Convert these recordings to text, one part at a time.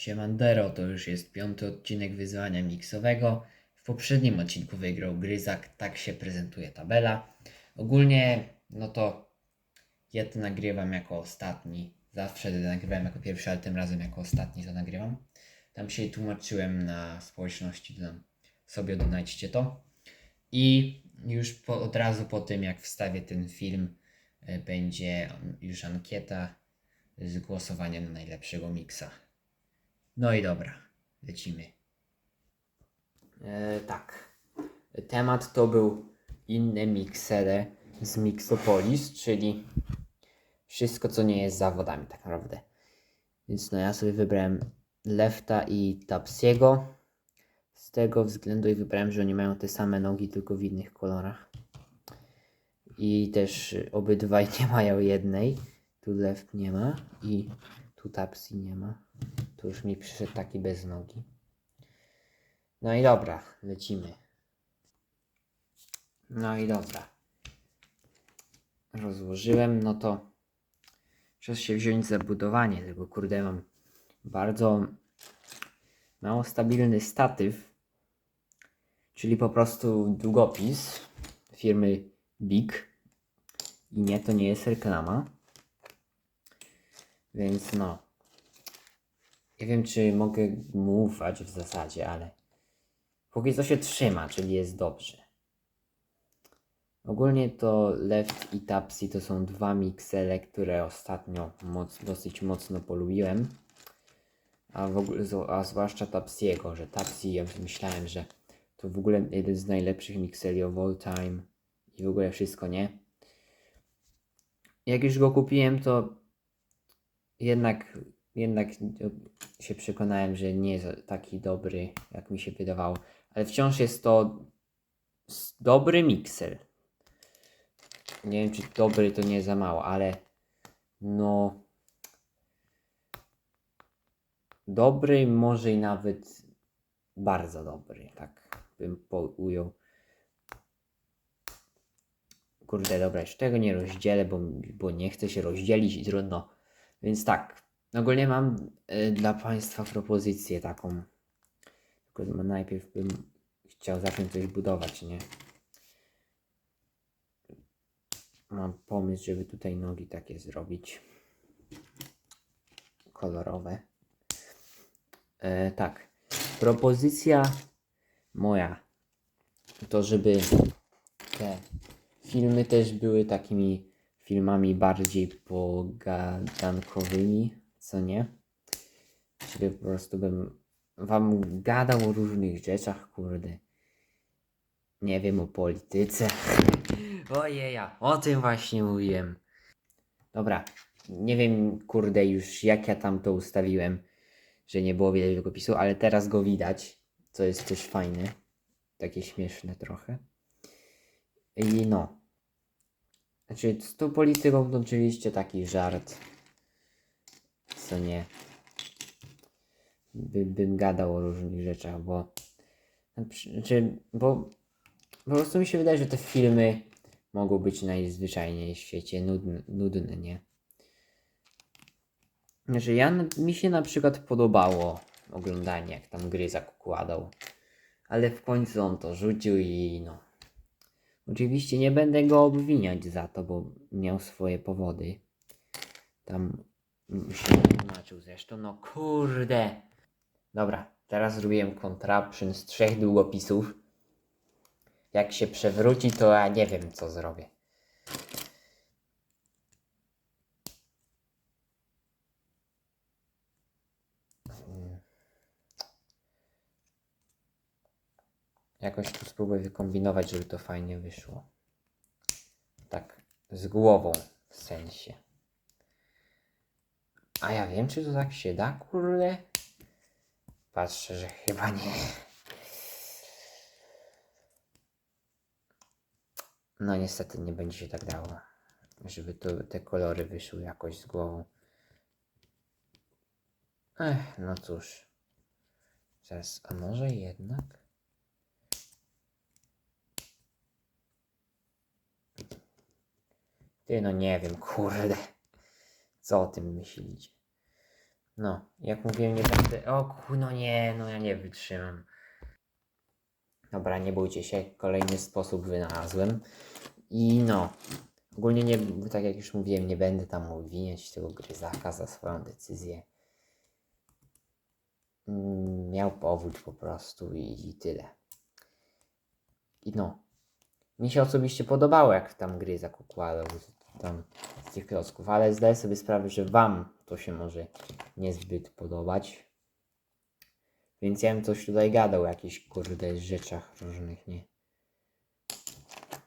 Siemandero to już jest piąty odcinek wyzwania miksowego. W poprzednim odcinku wygrał Gryzak, tak się prezentuje tabela. Ogólnie, no to ja to nagrywam jako ostatni. Zawsze nagrywałem jako pierwszy, ale tym razem jako ostatni to nagrywam. Tam się tłumaczyłem na społeczności, tam sobie odnajdźcie to. I już po, od razu po tym, jak wstawię ten film, y, będzie już ankieta z głosowaniem na najlepszego miksa. No i dobra, lecimy. E, tak. Temat to był inne miksery z Mixopolis, czyli wszystko, co nie jest zawodami, tak naprawdę. Więc no ja sobie wybrałem Lefta i Tapsiego. Z tego względu i wybrałem, że oni mają te same nogi, tylko w innych kolorach. I też obydwaj nie mają jednej. Tu Left nie ma i tu Tapsi nie ma. Tu już mi przyszedł taki bez nogi. No i dobra, lecimy. No i dobra. Rozłożyłem, no to czas się wziąć za budowanie tego. Kurde, mam bardzo mało stabilny statyw, czyli po prostu długopis firmy Big. I nie, to nie jest reklama. Więc no. Nie wiem, czy mogę mu ufać w zasadzie, ale póki co się trzyma, czyli jest dobrze. Ogólnie to Left i Tapsi to są dwa miksele, które ostatnio moc, dosyć mocno polubiłem. A, w ogóle, a zwłaszcza Tapsiego, że Tapsi ja myślałem, że to w ogóle jeden z najlepszych mikseli of all time i w ogóle wszystko, nie? Jak już go kupiłem, to jednak, jednak się przekonałem, że nie jest taki dobry, jak mi się wydawało. Ale wciąż jest to dobry mikser. Nie wiem, czy dobry to nie za mało, ale no. Dobry, może i nawet bardzo dobry, tak bym ujął. Kurde, dobra, już tego nie rozdzielę, bo, bo nie chcę się rozdzielić i trudno. Więc tak, ogólnie mam y, dla Państwa propozycję taką. Tylko najpierw bym chciał zacząć coś budować, nie? Mam pomysł, żeby tutaj nogi takie zrobić. Kolorowe. E, tak. Propozycja moja to, żeby te filmy też były takimi filmami bardziej pogadankowymi, co nie? Żeby po prostu bym wam gadał o różnych rzeczach, kurde. Nie wiem, o polityce. Ojeja, o tym właśnie mówiłem. Dobra, nie wiem, kurde, już jak ja tam to ustawiłem, że nie było widać długopisu, ale teraz go widać, co jest też fajne. Takie śmieszne trochę. I no. Znaczy, z tą polityką to oczywiście taki żart. Co nie. By, bym gadał o różnych rzeczach, bo. Znaczy, bo po prostu mi się wydaje, że te filmy mogą być najzwyczajniej w świecie nudne, nudne nie? Znaczy, ja, mi się na przykład podobało oglądanie, jak tam gry zakładał. Ale w końcu on to rzucił i no. Oczywiście nie będę go obwiniać za to, bo miał swoje powody. Tam mm, się tłumaczył zresztą. No kurde. Dobra, teraz zrobiłem contraption z trzech długopisów. Jak się przewróci, to ja nie wiem, co zrobię. Jakoś tu spróbuję wykombinować, żeby to fajnie wyszło. Tak, z głową w sensie. A ja wiem, czy to tak się da, kurde? Patrzę, że chyba nie. No niestety nie będzie się tak dało, żeby to, te kolory wyszły jakoś z głową. Ech, no cóż. Zaraz, a może jednak? Ty, no nie wiem, kurde. Co o tym myślicie? No, jak mówiłem, nie będę. O no nie, no ja nie wytrzymam. Dobra, nie bójcie się, kolejny sposób wynalazłem. I no, ogólnie nie, tak jak już mówiłem, nie będę tam obwiniać tego gryzaka za swoją decyzję. Mm, Miał powód po prostu i, i tyle. I no, mi się osobiście podobało, jak tam gryzak układał tam z tych klocków, ale zdaję sobie sprawę, że Wam to się może niezbyt podobać. Więc ja bym coś tutaj gadał o jakichś kurde rzeczach różnych, nie?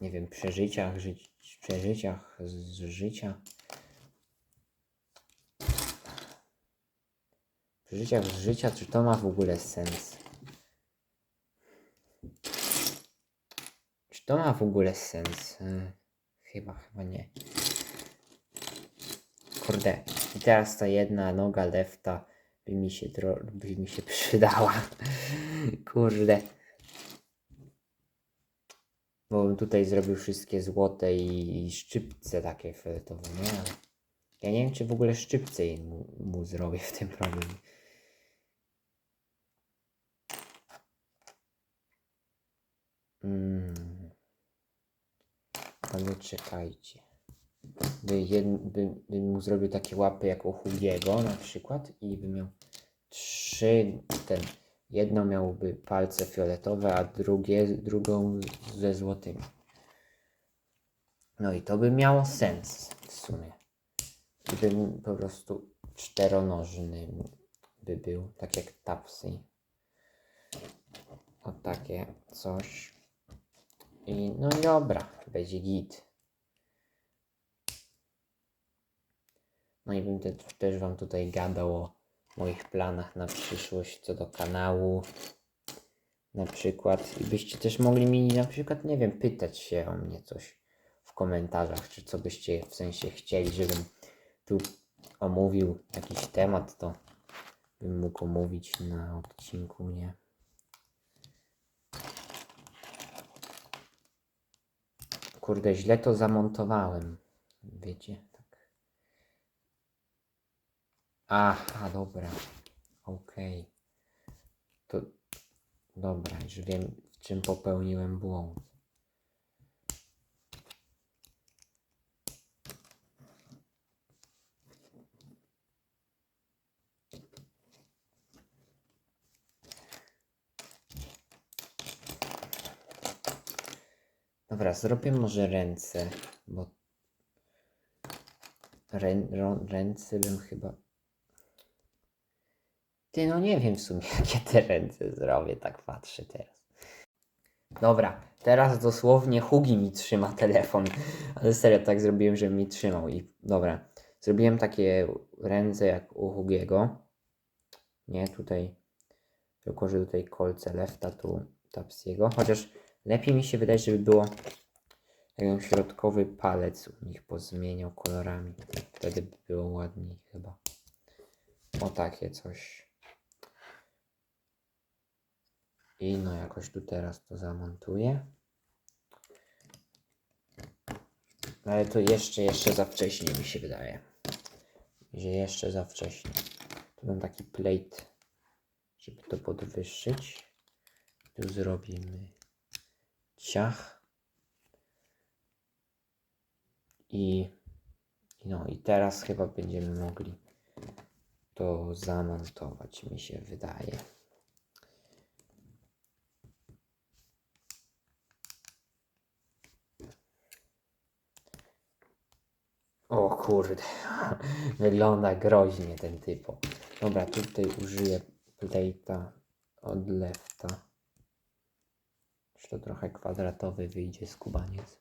Nie wiem, przeżyciach, żyć, przeżyciach z życia. Przeżyciach z życia, czy to ma w ogóle sens? Czy to ma w ogóle sens? Chyba, chyba nie. Kurde, i teraz ta jedna noga lefta by mi się, tro- by mi się przydała. Kurde. Bo bym tutaj zrobił wszystkie złote i, i szczypce takie fioletowe, nie? Ja nie wiem, czy w ogóle szczypce mu, mu zrobię w tym problemie. Mm. Ale czekajcie. By, jed, by, bym mu zrobił takie łapy jak u Hugiego na przykład i by miał trzy, ten, jedno miałby palce fioletowe, a drugie, drugą ze złotymi. No i to by miało sens w sumie. I bym po prostu czteronożny by był, tak jak tapsy. O takie coś. I no dobra, będzie git. No i bym te, też Wam tutaj gadał o moich planach na przyszłość co do kanału. Na przykład. I byście też mogli mi na przykład, nie wiem, pytać się o mnie coś w komentarzach, czy co byście w sensie chcieli, żebym tu omówił jakiś temat, to bym mógł omówić na odcinku, nie? Kurde, źle to zamontowałem. Wiecie, tak. Aha, dobra. Okej. To dobra, już wiem, w czym popełniłem błąd. Dobra, zrobię może ręce, bo rę, rą, ręce bym chyba. Ty, no nie wiem w sumie, jakie te ręce zrobię, tak patrzę teraz. Dobra, teraz dosłownie Hugi mi trzyma telefon, ale serio tak zrobiłem, że mi trzymał i dobra. Zrobiłem takie ręce jak u Hugiego. Nie, tutaj, tylko że tutaj kolce lefta, tu tapsiego, chociaż lepiej mi się wydaje, żeby było jakbym środkowy palec u nich pozmieniał kolorami. Wtedy by było ładniej chyba. O takie coś. I no jakoś tu teraz to zamontuję. No Ale to jeszcze, jeszcze za wcześnie mi się wydaje. Że jeszcze za wcześnie. Tu mam taki plate, żeby to podwyższyć. Tu zrobimy ciach. I no i teraz chyba będziemy mogli to zamontować, mi się wydaje. O kurde, wygląda groźnie ten typo. Dobra, tutaj użyję plate'a od to trochę kwadratowy wyjdzie skubaniec.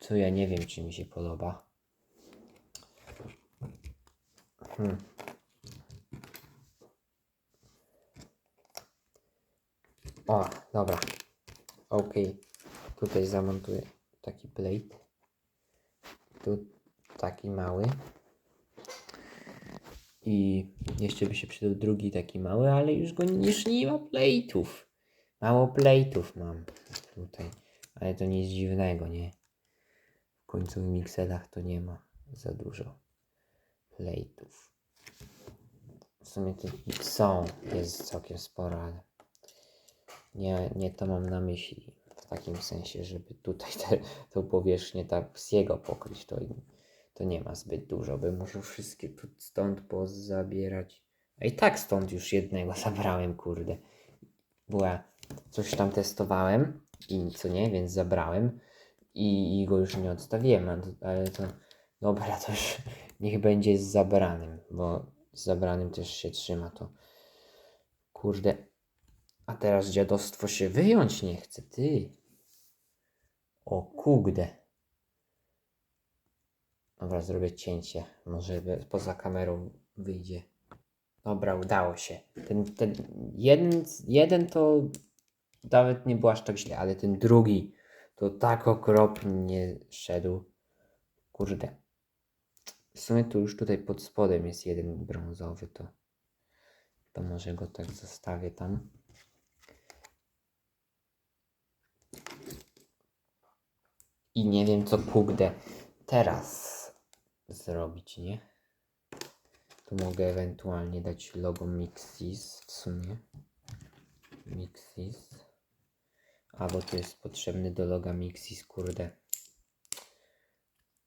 Co ja nie wiem, czy mi się podoba. Hmm. O, dobra. Ok. Tutaj zamontuję taki plate. Tu taki mały. I jeszcze by się przydał drugi taki mały, ale już go już nie ma plate'ów. Mało plate'ów mam tutaj. Ale to nic dziwnego, nie? W końcowych mikselach to nie ma za dużo plate'ów. sumie tu są, jest całkiem sporo, ale nie, nie to mam na myśli. W takim sensie, żeby tutaj te, tą powierzchnię tak z jego pokryć, to, to nie ma zbyt dużo, by muszę wszystkie tu stąd pozabierać. A i tak stąd już jednego zabrałem, kurde. Była, coś tam testowałem i co nie, więc zabrałem i, i go już nie odstawiłem, ale to dobra, to już niech będzie z zabranym, bo z zabranym też się trzyma to. Kurde, a teraz dziadostwo się wyjąć nie chce, ty. O kurde. Dobra, zrobię cięcie. Może poza kamerą wyjdzie. Dobra, udało się. Ten, ten jeden, jeden to nawet nie był aż tak źle, ale ten drugi to tak okropnie szedł. Kurde. W sumie tu już tutaj pod spodem jest jeden brązowy, to, to może go tak zostawię tam. I nie wiem co kurde teraz zrobić, nie? Tu mogę ewentualnie dać logo Mixis w sumie. Mixis. Albo tu jest potrzebny do loga Mixis, kurde.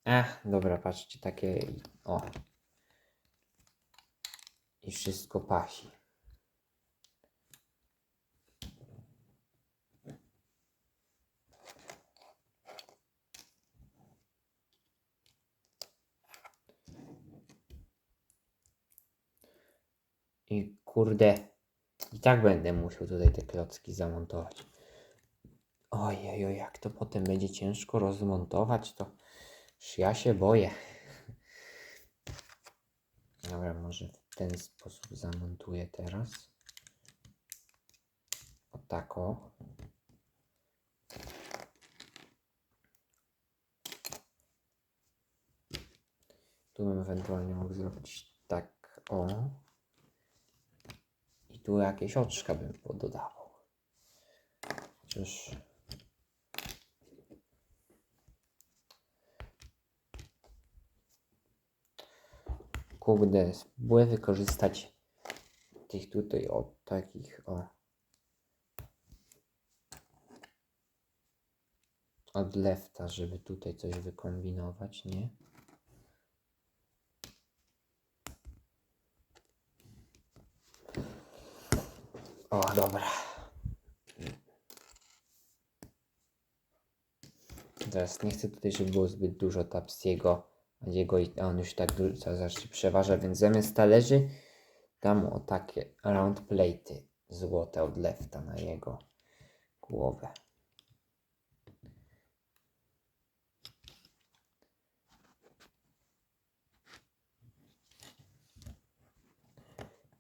Ach, dobra, patrzcie, takie. O. I wszystko pasi. I kurde, i tak będę musiał tutaj te klocki zamontować. Ojej, oj, jak to potem będzie ciężko rozmontować, to już ja się boję. Dobra, może w ten sposób zamontuję teraz. O tak o. Tu bym ewentualnie mógł zrobić tak o. Tu jakieś oczka bym pododawał. Chociaż... Kurde, spróbuję wykorzystać tych tutaj o takich o. Od lefta, żeby tutaj coś wykombinować, nie? O, dobra. Teraz nie chcę tutaj, żeby było zbyt dużo tapsiego, jego a on już tak dużo zacznie przeważa, więc zamiast talerzy dam o takie round plate'y złote od lefta na jego głowę.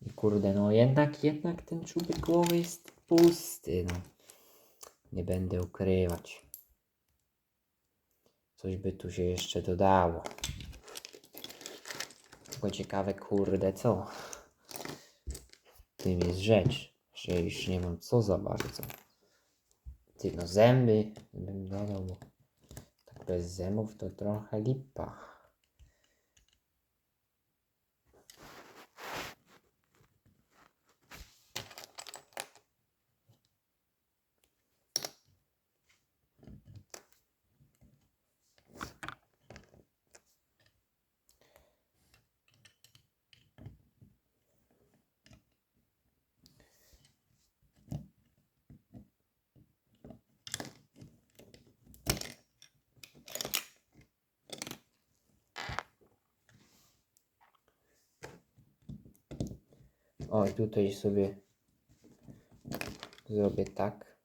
I kurde, no jednak, jednak ten czubek głowy jest pusty, no. Nie będę ukrywać. Coś by tu się jeszcze dodało. Tylko ciekawe, kurde, co? Tym jest rzecz, że już nie mam co za bardzo. Ty, no zęby bym dodał, bo tak bez zębów to trochę lipa. O, tutaj sobie zrobię tak.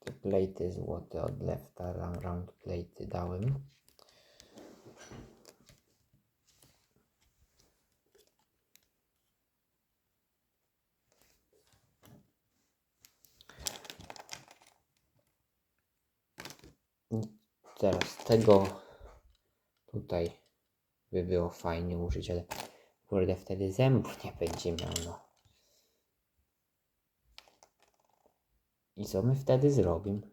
Te plejty złote od lefta, round plejty dałem. Teraz tego tutaj by było fajnie użyć, ale kurde wtedy zębów nie będzie miał, no. I co my wtedy zrobimy?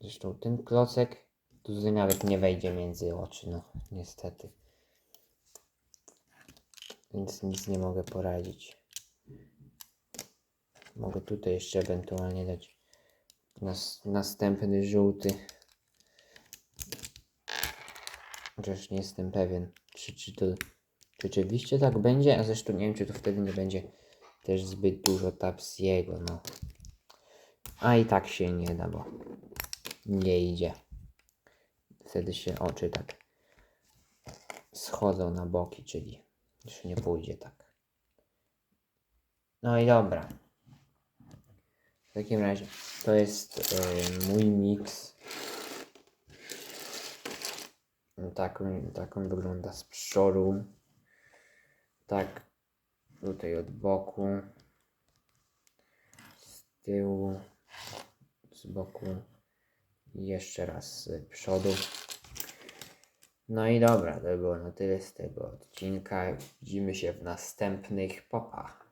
Zresztą ten klocek tutaj nawet nie wejdzie między oczy, no niestety. Więc nic nie mogę poradzić. Mogę tutaj jeszcze ewentualnie dać nas, następny żółty. Chociaż nie jestem pewien, czy, czy to czy rzeczywiście tak będzie, a zresztą nie wiem, czy to wtedy nie będzie też zbyt dużo tapsiego, no. A i tak się nie da, bo nie idzie. Wtedy się oczy tak schodzą na boki, czyli już nie pójdzie tak. No i dobra. W takim razie to jest e, mój miks. Tak, tak on wygląda z przodu. Tak tutaj od boku. Z tyłu. Z boku. Jeszcze raz z przodu. No i dobra, to było na tyle z tego odcinka. Widzimy się w następnych. Popa.